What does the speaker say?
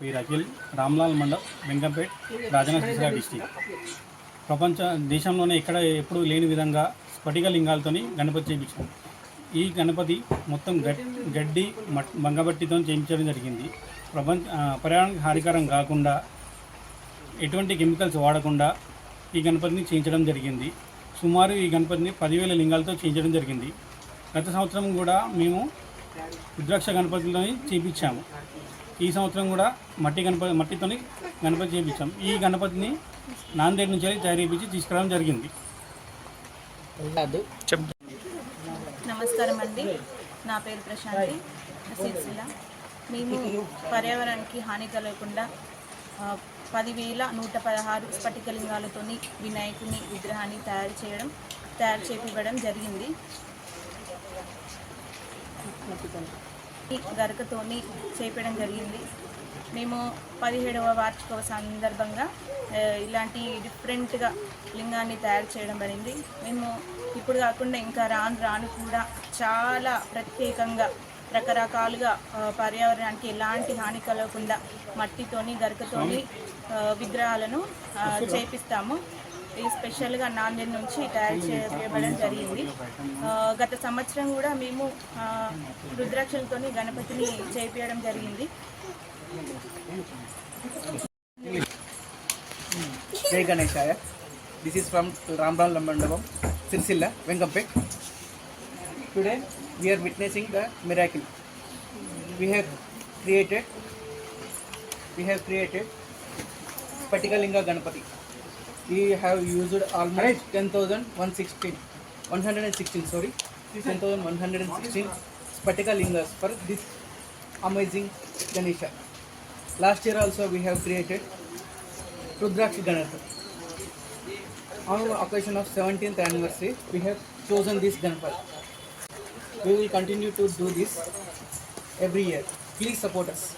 వీర్ Akhil Ramlal mandal Venkampet Rajanna Sircilla district. ప్రపంచ దేశంలోనే ఎక్కడ ఎప్పుడు లేని విధంగా స్ఫటిక లింగాలతోని గణపతి చేయించాం ఈ గణపతి మొత్తం గడ్డి మట్ బంగబట్టితో చేయించడం జరిగింది. ప్రపంచ ఆ, హానికరం కాకుండా ఎటువంటి కెమికల్స్ వాడకుండా ఈ గణపతిని చేయించడం జరిగింది. సుమారు ఈ గణపతిని పదివేల లింగాలతో చేయించడం జరిగింది. గత సంవత్సరం కూడా మేము రుద్రాక్ష గణపతిలోని చేయించాము. ఈ సంవత్సరం కూడా మట్టి గణపతి మట్టితోని గణపతి చేయించాం. ఈ గణపతిని నాందేడ్ నుంచి తయారు చేయించి తీసుకురావడం జరిగింది. నమస్కారం అండి. నా పేరు ప్రశాంతి. సిరిసిల్ల మేము పర్యావరణానికి హాని కలగకుండా ఆ, పదివేల నూట పదహారు స్ఫటికలింగాలతోని వినాయకుని విగ్రహాన్ని తయారు చేయడం తయారు చేపివ్వడం జరిగింది. గరకతోని చేపడం జరిగింది. మేము పదిహేడవ వార్షిక సందర్భంగా ఇలాంటి డిఫరెంట్గా లింగాన్ని తయారు చేయడం జరిగింది. మేము ఇప్పుడు కాకుండా ఇంకా రాను రాను కూడా చాలా ప్రత్యేకంగా రకరకాలుగా పర్యావరణానికి ఎలాంటి హాని కలగకుండా మట్టితోని గరకతోని విగ్రహాలను చేపిస్తాము ఈ స్పెషల్గా నాందేడ్ నుంచి తయారు చేయబడడం జరిగింది గత సంవత్సరం కూడా మేము రుద్రాక్షలతోని గణపతిని చేపించడం జరిగింది Jai Ganeshaya. This is from Ramram Lambandavam, Sirsilla, Venkampet. Today we are witnessing the miracle. We have created we have created Patikalinga Ganapati. We have used almost 10,116 116 sorry 10,116 Spatika lingas for this amazing Ganesha. Last year also we have created Rudraksh Ganapati. On occasion of 17th anniversary, we have chosen this Ganapati. We will continue to do this every year. Please support us.